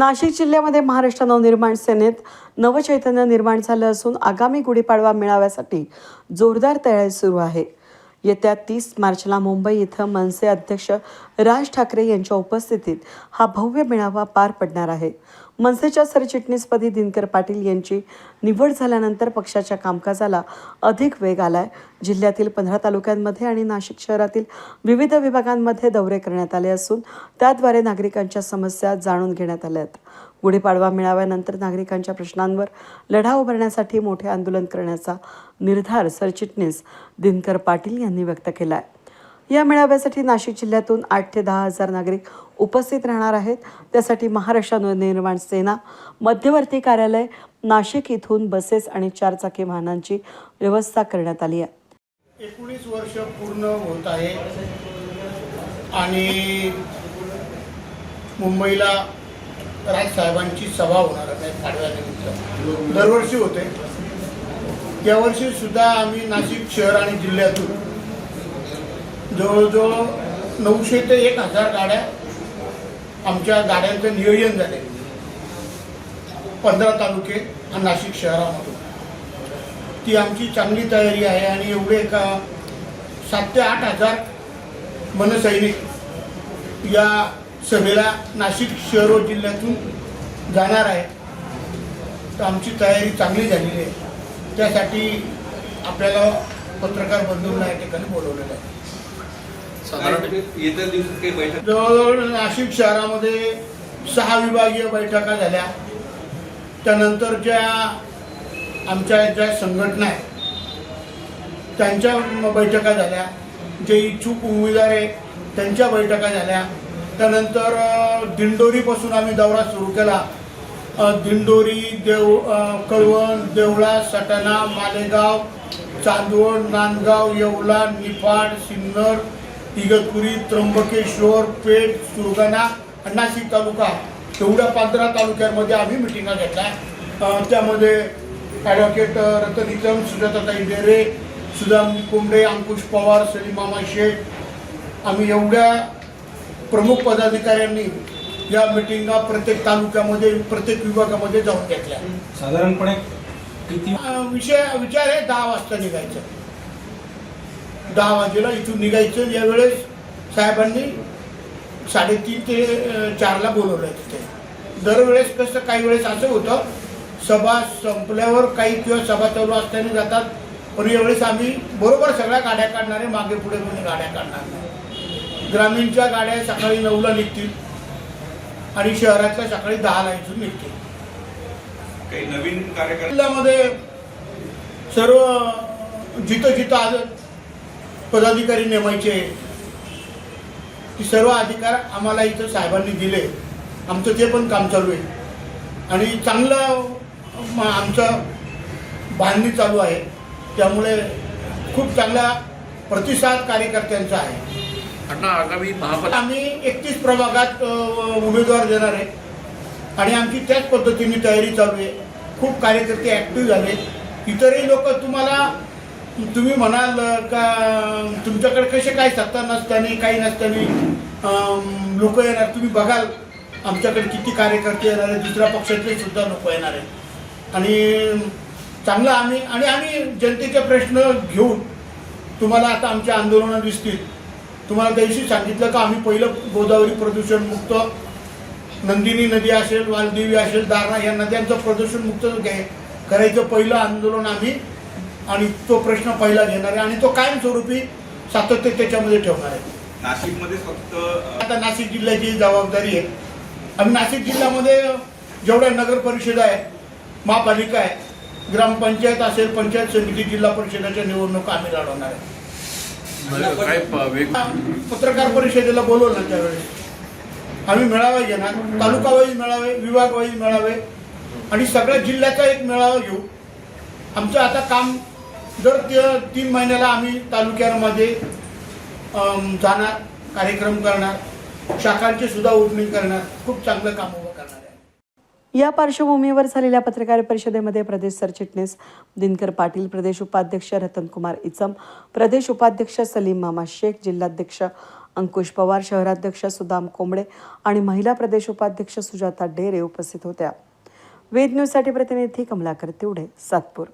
नाशिक जिल्ह्यामध्ये महाराष्ट्र नवनिर्माण सेनेत नवचैतन्य निर्माण झालं असून आगामी गुढीपाडवा मेळाव्यासाठी जोरदार तयारी सुरू आहे. येत्या तीस मार्चला मुंबई इथं मनसे अध्यक्ष राज ठाकरे यांच्या उपस्थितीत हा भव्य मेळावा पार पडणार आहे. मनसेच्या सरचिटणीसपदी दिनकर पाटील यांची निवड झाल्यानंतर पक्षाच्या कामकाजाला अधिक वेग आलाय. जिल्ह्यातील पंधरा तालुक्यांमध्ये आणि नाशिक शहरातील विविध विभागांमध्ये दौरे करण्यात आले असून त्याद्वारे नागरिकांच्या समस्या जाणून घेण्यात आल्या आहेत. गुढीपाडवा मेळाव्यानंतर नागरिकांच्या प्रश्नांवर लढा उभारण्यासाठी मोठे आंदोलन करण्याचा निर्धार सरचिटणीस दिनकर पाटील यांनी व्यक्त केला आहे या मेळाव्यासाठी नाशिक जिल्ह्यातून आठ ते दहा हजार नागरिक उपस्थित राहणार आहेत. त्यासाठी महाराष्ट्र नवनिर्माण सेना मध्यवर्ती कार्यालय नाशिक इथून बसेस आणि चारचाकी वाहनांची व्यवस्था करण्यात आली आहे. एकोणीस वर्ष पूर्ण होत आहे. आणि मुंबईला राजसाहेबांची सभा होणार आहे पाडव्यानिमित्त दरवर्षी होते. यावर्षी सुद्धा आम्ही नाशिक शहर आणि जिल्ह्यातून जवळजवळ नऊशे ते एक हजार गाड्या आमच्या गाड्यांचं नियोजन झाले पंधरा तालुके आणि नाशिक शहरामधून. ती आमची चांगली तयारी आहे आणि एवढे का सात ते आठ हजार मनसैनिक या सभेला नाशिक शहर व जिल्ह्यातून जाणार आहे तर आमची तयारी चांगली झालेली आहे. त्यासाठी आपल्याला पत्रकार बंधूंना या ठिकाणी बोलवलेलं आहे. साधारण येत्या दिवसात काही बैठक जवळजवळ नाशिक शहरामध्ये सहा विभागीय बैठका झाल्या. त्यानंतर ज्या आमच्या ज्या संघटना आहेत त्यांच्या म- बैठका झाल्या. जे इच्छुक उमेदवार आहे त्यांच्या बैठका झाल्या. त्यानंतर दिंडोरीपासून आम्ही दौरा सुरू केला. दिंडोरी देव कळवण देवळा सटाणा मालेगाव चांदवड नांदगाव येवला निफाड सिन्नर इगतपुरी त्र्यंबकेश्वर पेठ सुरगाणा नाशिक तालुका एवढ्या पंधरा तालुक्यांमध्ये आम्ही मिटिंगा घेतल्या त्यामध्ये ॲडव्होकेट रतनिकम सुजाताताई डेरे सुदाम कोंबडे अंकुश पवार सलीम मामा शेख आम्ही एवढ्या प्रमुख पदाधिकाऱ्यांनी या मिटिंगा प्रत्येक तालुक्यामध्ये प्रत्येक विभागामध्ये जाऊन घेतल्या. साधारणपणे किती विषय विचार आहे दहा वाजता निघायचं. दहा वाजेला इथून निघायचं यावेळेस साहेबांनी साडेतीन ते चारला बोलवलं आहे तिथे. दरवेळेस कसं काही वेळेस असं होतं सभा संपल्यावर काही किंवा सभा चालू असताना जातात पण यावेळेस आम्ही बरोबर सगळ्या गाड्या काढणारे मागे पुढे कोणी गाड्या काढणार नाही. ग्रामीणच्या गाड्या सकाळी नऊला निघतील आणि शहरातल्या सकाळी दहाला इथून निघतील. काही नवीन कार्यक्रम जिल्ह्यामध्ये सर्व जिथं जिथं आज पदाधिकारी नेमायचे. ती सर्व अधिकार आम्हाला इथं साहेबांनी दिले. आमचं ते पण काम चालू आहे. आणि चांगलं आमचं बांधणी चालू आहे. त्यामुळे खूप चांगला प्रतिसाद कार्यकर्त्यांचा आहे. आगामी आम्ही एकतीस प्रभागात उमेदवार देणार आहे. आणि आमची त्याच पद्धतीने तयारी चालू आहे. खूप कार्यकर्ते ॲक्टिव्ह झाले. इतरही लोक तुम्हाला तुम्ही म्हणाल का तुमच्याकडे कसे काय सत्ता नसताना काही नसताना लोक येणार? तुम्ही बघाल आमच्याकडे किती कार्यकर्ते येणार आहे दुसऱ्या पक्षातले सुद्धा लोक येणार आहे आणि चांगलं आम्ही आणि आम्ही जनतेचे प्रश्न घेऊन तुम्हाला आता आमच्या आंदोलनं दिसतील. तुम्हाला त्याविषयी सांगितलं का आम्ही पहिलं गोदावरी प्रदूषण मुक्त नंदिनी नदी असेल वालदेवी असेल दारणा या नद्यांचं प्रदूषण मुक्त घ्याय करायचं पहिलं आंदोलन आम्ही आणि तो प्रश्न पहिला घेणार आहे आणि तो कायमस्वरूपी सातत्य त्याच्यामध्ये ठेवणार आहे. नाशिकमध्ये फक्त आता नाशिक जिल्ह्याची जबाबदारी आहे. आम्ही नाशिक जिल्ह्यामध्ये जेवढ्या नगर परिषदा आहेत महापालिका आहे ग्रामपंचायत असेल पंचायत समिती जिल्हा परिषदाच्या निवडणुका आम्ही लढवणार आहे. पत्रकार परिषदेला बोलवलं त्यावेळेस. आम्ही मेळावे घेणार तालुका वाईज मेळावे विभाग वाईज मेळावे. आणि सगळ्या जिल्ह्याचा एक मेळावा घेऊ. आमचं आता काम दर तीन महिन्याला आम्ही तालुक्यांमध्ये जाणार कार्यक्रम करणार शाखांची सुद्धा ओपनिंग करणार खूप चांगलं काम उभं करणार आहे. या पार्श्वभूमीवर झालेल्या पत्रकार परिषदेमध्ये प्रदेश सरचिटणीस दिनकर पाटील प्रदेश उपाध्यक्ष रतनकुमार इचम प्रदेश उपाध्यक्ष सलीम मामा शेख जिल्हाध्यक्ष अंकुश पवार शहराध्यक्ष सुदाम कोंबडे आणि महिला प्रदेश उपाध्यक्ष सुजाता डेरे उपस्थित होत्या. वेद न्यूजसाठी प्रतिनिधी कमलाकर तिवडे सातपूर.